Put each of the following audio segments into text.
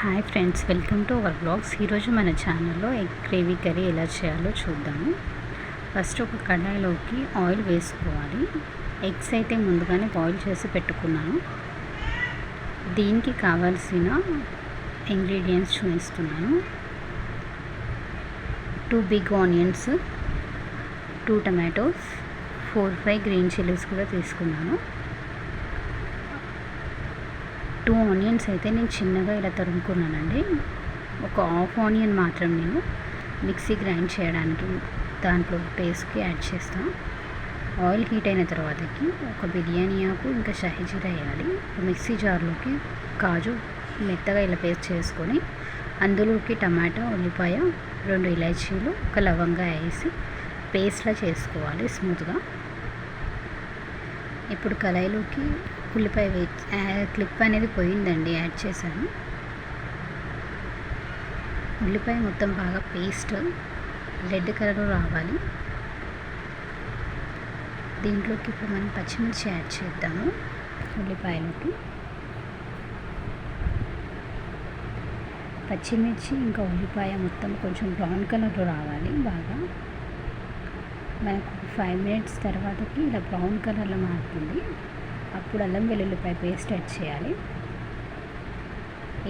Hi friends welcome to our blogs. ఈరోజు మన ఛానల్లో ఎగ్ గ్రేవీ కర్రీ ఎలా చేయాలో చూద్దాము. ఫస్ట్ ఒక కడాయిలోకి ఆయిల్ వేసుకోవాలి. ఎగ్స్ అయితే ముందుగానే బాయిల్ చేసి పెట్టుకున్నాను. దీనికి కావాల్సిన ఇంగ్రీడియంట్స్ చూపిస్తున్నాను. Two big onions two tomatoes four five green chillies కూడా తీసుకున్నాను. టూ ఆనియన్స్ అయితే నేను చిన్నగా ఇలా తరుముకున్నానండి. ఒక హాఫ్ ఆనియన్ మాత్రం నేను మిక్సీ గ్రైండ్ చేయడానికి దాంట్లో పేస్ట్కి యాడ్ చేస్తాను ఆయిల్ హీట్ అయిన తర్వాతకి ఒక బిర్యానీ ఆకు ఇంకా షాహీజీరా వేయాలి. మిక్సీ జార్లోకి కాజు మెత్తగా ఇలా పేస్ట్ చేసుకొని అందులోకి టమాటా ఉల్లిపాయ రెండు ఇలాచీలు ఒక లవంగా వేసి పేస్ట్లా చేసుకోవాలి స్మూత్గా. ఇప్పుడు కళాయిలోకి ఉల్లిపాయ క్లిప్ అనేది పోయిందండి యాడ్ చేశాను. ఉల్లిపాయ మొత్తం బాగా పేస్ట్ రెడ్ కలర్ రావాలి. దీంట్లోకి ఇప్పుడు మనం పచ్చిమిర్చి యాడ్ చేద్దాము ఉల్లిపాయలోకి. పచ్చిమిర్చి ఇంకా ఉల్లిపాయ మొత్తం కొంచెం బ్రౌన్ కలర్లో రావాలి బాగా. మనకు ఫైవ్ మినిట్స్ తర్వాతకి ఇలా బ్రౌన్ కలర్లో మారుతుంది. అప్పుడు అల్లం వెల్లుల్లిపాయ పేస్ట్ యాడ్ చేయాలి.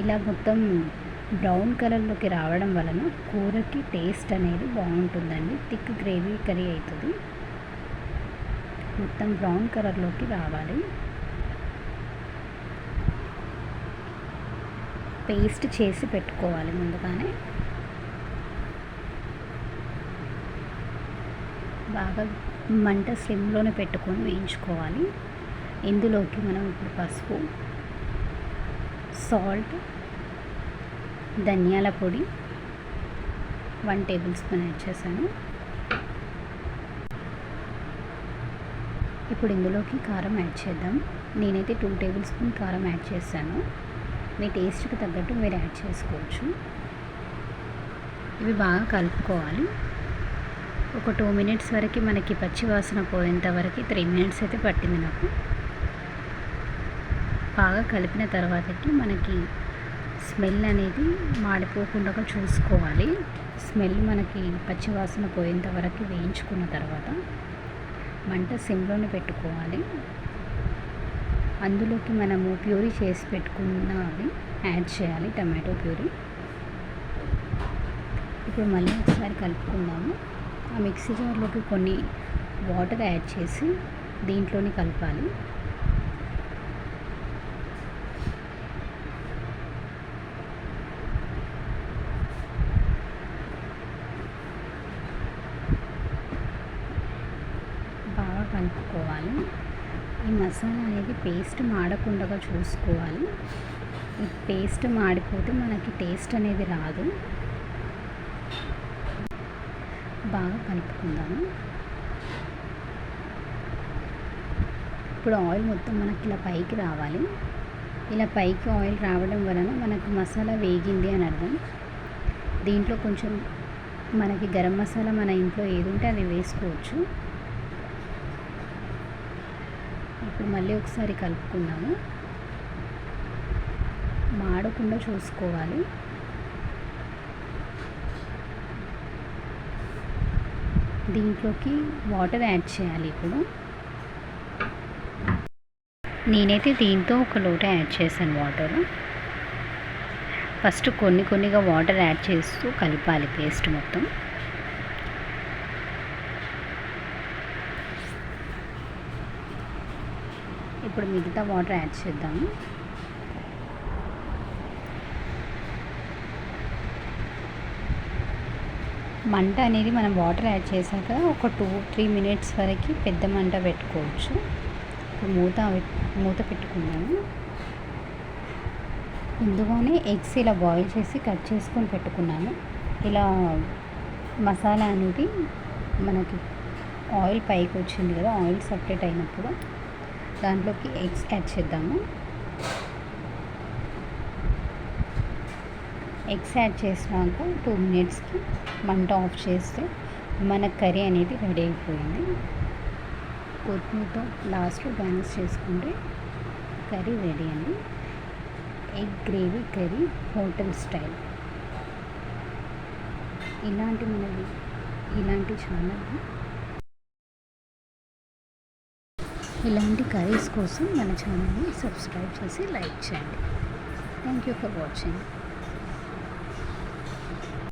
ఇలా మొత్తం బ్రౌన్ కలర్లోకి రావడం వలన కూరకి టేస్ట్ అనేది బాగుంటుందండి. థిక్ గ్రేవీ కర్రీ అవుతుంది. మొత్తం బ్రౌన్ కలర్లోకి రావాలి. పేస్ట్ చేసి పెట్టుకోవాలి ముందుగానే. బాగా మంట స్లిమ్లోనే పెట్టుకొని వేయించుకోవాలి. ఇందులోకి మనం ఇప్పుడు పసుపు సాల్ట్ ధనియాల పొడి వన్ టేబుల్ స్పూన్ యాడ్ చేశాను. ఇప్పుడు ఇందులోకి కారం యాడ్ చేద్దాం. నేనైతే టూ టేబుల్ స్పూన్ కారం యాడ్ చేశాను. మీ టేస్ట్కి తగ్గట్టు మీరు యాడ్ చేసుకోవచ్చు. ఇవి బాగా కలుపుకోవాలి. ఒక టూ మినిట్స్ వరకు మనకి పచ్చి వాసన పోయేంత వరకు త్రీ మినిట్స్ అయితే పట్టింది నాకు. బాగా కలిపిన తర్వాతకి మనకి స్మెల్ అనేది మాడిపోకుండా చూసుకోవాలి. స్మెల్ మనకి పచ్చివాసన పోయేంత వరకు వేయించుకున్న తర్వాత మంట సిమ్లోనే పెట్టుకోవాలి. అందులోకి మనము ప్యూరీ చేసి పెట్టుకున్నవి యాడ్ చేయాలి టమాటో ప్యూరీ. ఇప్పుడు మళ్ళీ ఒకసారి కలుపుకుందాము. ఆ మిక్సీ జార్లోకి కొన్ని వాటర్ యాడ్ చేసి దీంట్లోనే కలపాలి బాగా కలుపుకోవాలి. ఈ మసాలా అనేది పేస్ట్ మాడకుండా చూసుకోవాలి. ఈ పేస్ట్ మాడిపోతే మనకి టేస్ట్ అనేది రాదు. బాగా కలుపుకుందాము. ఇప్పుడు ఆయిల్ మొత్తం మనకి ఇలా పైకి రావాలి. ఇలా పైకి ఆయిల్ రావడం వలన మనకు మసాలా వేగింది అని అర్థం. దీంట్లో కొంచెం మనకి గరం మసాలా మన ఇంట్లో ఏది ఉంటే అది వేసుకోవచ్చు. ఇప్పుడు మళ్ళీ ఒకసారి కలుపుకుందాము. మాడకుండా చూసుకోవాలి. దీంట్లోకి వాటర్ యాడ్ చేయాలి ఇప్పుడు. నేనైతే దీంతో ఒక లోట యాడ్ చేశాను వాటర్. ఫస్ట్ కొన్ని కొన్నిగా వాటర్ యాడ్ చేస్తూ కలపాలి పేస్ట్ మొత్తం. ఇప్పుడు మిగతా వాటర్ యాడ్ చేద్దాము. మంట అనేది మనం వాటర్ యాడ్ చేశాక ఒక టూ త్రీ మినిట్స్ వరకు పెద్ద మంట పెట్టుకోవచ్చు. ఇప్పుడు మూత మూత పెట్టుకున్నాను ముందుగానే ఎగ్స్ ఇలా బాయిల్ చేసి కట్ చేసుకొని పెట్టుకున్నాను ఇలా మసాలా అనేది మనకి ఆయిల్ పైకి వచ్చింది కదా ఆయిల్ సపరేట్ అయినప్పుడు దాంట్లోకి ఎగ్స్ యాడ్ చేద్దాము. ఎగ్స్ యాడ్ చేసినాక టూ మినిట్స్కి మంట ఆఫ్ చేస్తే మన కర్రీ అనేది రెడీ అయిపోయింది. కొత్తిమీరతో లాస్ట్లో బ్యాలెన్స్ చేసుకుంటే కర్రీ రెడీ అండి. Egg gravy curry hotel style. ఇలాంటి మనది ఇలాంటి చాలా ఇలాంటి కర్రీస్ కోసం మన ఛానల్ని సబ్స్క్రైబ్ చేసి లైక్ చేయండి. Thank you for watching